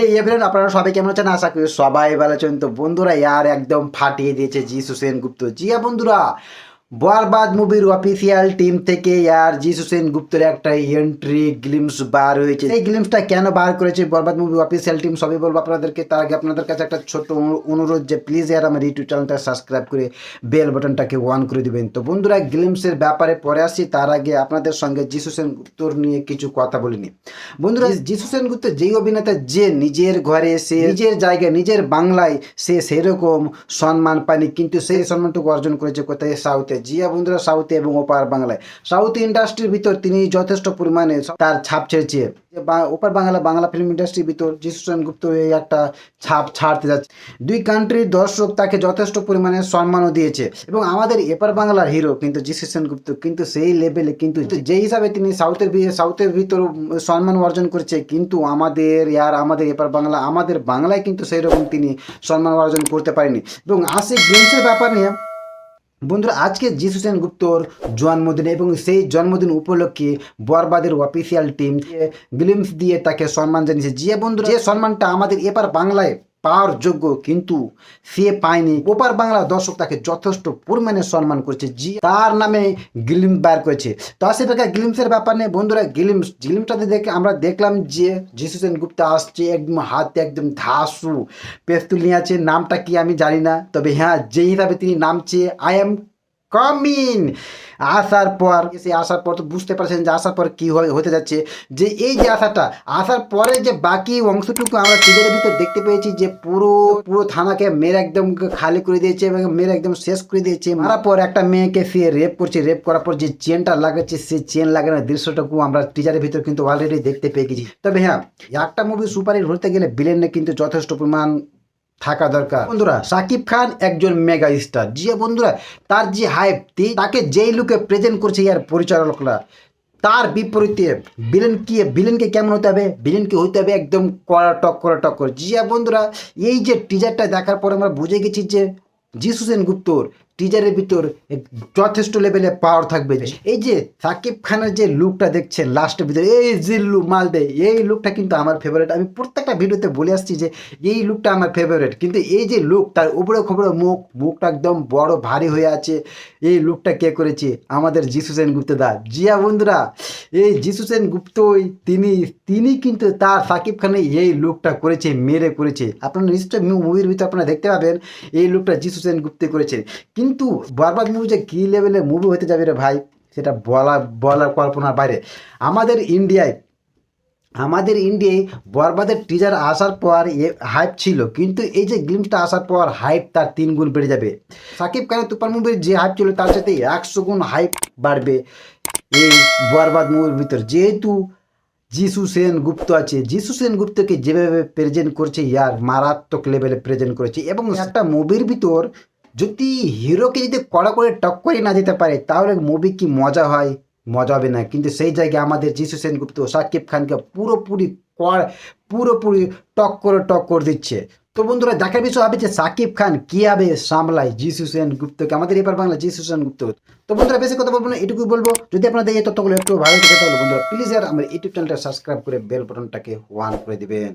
এই এভরিওয়ান, আপনারা সবাই কেমন আছেন? আশা করি সবাই ভালো আছেন। তো বন্ধুরা ইয়ার একদম ফাটিয়ে দিয়েছে জি সুসেন গুপ্ত। জিয়া বন্ধুরা বরবাদ মুভির অফিসিয়াল টিম থেকে ইয়ার জিসু সেনগুপ্তের একটা এন্ট্রি গ্লিমস বার হয়েছে। এই গ্লিমসটা কেন বার করেছে বরবাদ মুভি অফিসিয়াল টিম সবই বলব আপনাদেরকে। তার আগে আপনাদের কাছে একটা অনু- অনুরোধ যে প্লিজ ইয়ার আমার ইউটিউব চ্যানেলটা সাবস্ক্রাইব করে বেল বাটনটাকে অন করে দিবেন। তো বন্ধুরা গ্লিমসের ব্যাপারে পরে আসি। তার আগে আপনাদের সঙ্গে যিশু সেনগুপ্তর নিয়ে কিছু কথা বলিনি বন্ধুরা যিশু সেনগুপ্ত যেই অভিনেতা যে নিজের ঘরে সে নিজের জায়গায় নিজের বাংলায় সে সেরকম সম্মান পায়নি। কিন্তু সেই সম্মানটুকু অর্জন করেছে কোথায়? সাউথে জিয়া বন্ধুরা সাউথে এবং ওপার বাংলায়। সাউথ ইন্ডাস্ট্রির ভিতর তিনি যথেষ্ট পরিমাণে তার ছাপ ছেড়েছে। ওপার বাংলা বাংলা ফিল্ম ইন্ডাস্ট্রির ভিতর যিশু সেনগুপ্ত এই একটা ছাপ ছাড়তে যাচ্ছে। দুই কান্ট্রির দর্শক তাকে যথেষ্ট পরিমাণে সম্মানও দিয়েছে। এবং আমাদের এপার বাংলার হিরো কিন্তু যিশু সেনগুপ্ত কিন্তু সেই লেভেলে কিন্তু যে হিসাবে তিনি সাউথের সাউথের ভিতর সম্মান অর্জন করেছে, কিন্তু আমাদের ইয়ার, আমাদের এপার বাংলা, আমাদের বাংলায় কিন্তু সেই রকম তিনি সম্মান অর্জন করতে পারেনি। এবং আসে গেমসের ব্যাপার নিয়ে বন্ধুরা, আজকে যিশু সেনগুপ্তর জন্মদিন এবং সেই জন্মদিন উপলক্ষে বরবাদের অফিসিয়াল টিম গ্লিমস দিয়ে তাকে সম্মান জানিয়েছে। যে বন্ধুরা, যে সম্মানটা আমাদের এপার বাংলায় পাওয়ার যোগ্য কিন্তু সে পায়নি। ওপার বাংলা দর্শক তাকে যথেষ্ট পরিমাণে সম্মান করেছে। জি, তার নামে গিলিম বার করেছে। তো আসে প্রকার গ্লিমসের ব্যাপার নিয়ে বন্ধুরা, গিলিমস গ্লিমসটাতে দেখে আমরা দেখলাম যে যিশু সেনগুপ্তা আসছে, একদম হাতে একদম ধাসু পেস্তুল নিয়ে আছে। নামটা কি আমি জানি না, তবে হ্যাঁ যে হিসাবে তিনি নামছে আই এম কমিং আসার পর সে আসার পর তো বুঝতে পারছেন যে আসার পর কি হতে যাচ্ছে। যে এই যে আসাটা আসার পরে যে বাকি অংশটুকু আমরা টিজারের ভিতরে দেখতে পেয়েছি যে পুরো পুরো থানাকে মেরে একদম খালি করে দিয়েছে এবং মেরে একদম শেষ করে দিয়েছে। মারার পর একটা মেয়েকে সে রেপ করছে। রেপ করার পর যে চেনটা লাগাচ্ছে, সেই চেন লাগানোর দৃশ্যটুকু আমরা টিজারের ভিতর কিন্তু অলরেডি দেখতে পেয়ে গেছি। তবে হ্যাঁ একটা মুভি সুপারহিট হতে গেলে বিলেনে কিন্তু যথেষ্ট পরিমাণ থাকা দরকার। বন্ধুরা, সাকিব খান একজন মেগা স্টার যে বন্ধুরা, তার যে হাইপ তাকে যেই লুকে প্রেজেন্ট করছে ইয়ার পরিচালকরা, তার বিপরীতে বিলেন কি বিলেনকে কেমন হতে হবে? বিলেনকে হইতে হবে একদম কড়া টক করা করে জিয়া, বন্ধুরা, এই যে টিজারটা দেখার পরে আমরা বুঝে গেছি যে যিশু সেনগুপ্তর টিজারের ভিতর যথেষ্ট লেভেলে পাওয়ার থাকবে। এই যে। সাকিব খানের যে লুকটা দেখছেন লাস্টের ভিতরে এই যে লুক মাল দেয় এই লুকটা কিন্তু আমার ফেভারিট আমি প্রত্যেকটা ভিডিওতে বলে আসছি যে এই লুকটা আমার ফেভারিট কিন্তু এই যে লুক তার উপরে খবরে মুখ মুখটা একদম বড় ভারী হয়ে আছে। এই লুকটা কে করেছে? আমাদের যিশু সেনগুপ্ত দা। জিয়া বন্ধুরা এই যিশু সেনগুপ্তই তিনি তিনি কিন্তু তার সাকিব খানে এই লুকটা করেছে, মেরে করেছে। আপনারা নিশ্চয়ই মুভির ভিতরে আপনারা দেখতে পাবেন, এই লুকটা যিশু সেনগুপ্তে করেছে। কিন্তু বরবাদ মুভি যে কী লেভেলের মুভি হতে যাবে রে ভাই, সেটা বলা বলার কল্পনার বাইরে। আমাদের ইন্ডিয়ায় আমাদের ইন্ডিয়ায় বরবাদের টিজার আসার পর এ হাইপ ছিল, কিন্তু এই যে গ্লিমসটা আসার পর হাইপ তার তিন গুণ বেড়ে যাবে। সাকিব খানের তুপার মুভির যে হাইপ ছিল, তার সাথে একশো গুণ হাইপ বাড়বে। এই বরবাদ মুভির ভিতর। যেহেতু যিশু সেন গুপ্ত আছে যিশু সেন গুপ্তকে যেভাবে প্রেজেন্ট করছে ইয়ার মারাত্মক লেভেলে প্রেজেন্ট করেছে এবং একটা মুভির ভিতর যদি হিরোকে যদি কড়া করে টক করে না দিতে পারে তাহলে মুভি কি মজা হয়? মজা হবে না কিন্তু সেই জায়গায় আমাদের যিশু সেনগুপ্ত সাকিব খানকে পুরোপুরি কর- পুরোপুরি টক করে দিচ্ছে। তো বন্ধুরা, দেখার বিষয় হবে যে সাকিব খান কীভাবে সামলায় যিশু সেন গুপ্তকে আমাদের এবার বাংলা যিশু সেন গুপ্ত তো বন্ধুরা, বেশি কথা বলব না, এটুকুই বলব। যদি আপনাদের এই তথ্যগুলো একটু ভালো থেকে, তাহলে বন্ধুরা প্লিজ আর আমার ইউটিউব চ্যানেলটা সাবস্ক্রাইব করে বেল বাটনটাকে ওয়ান করে দিবেন।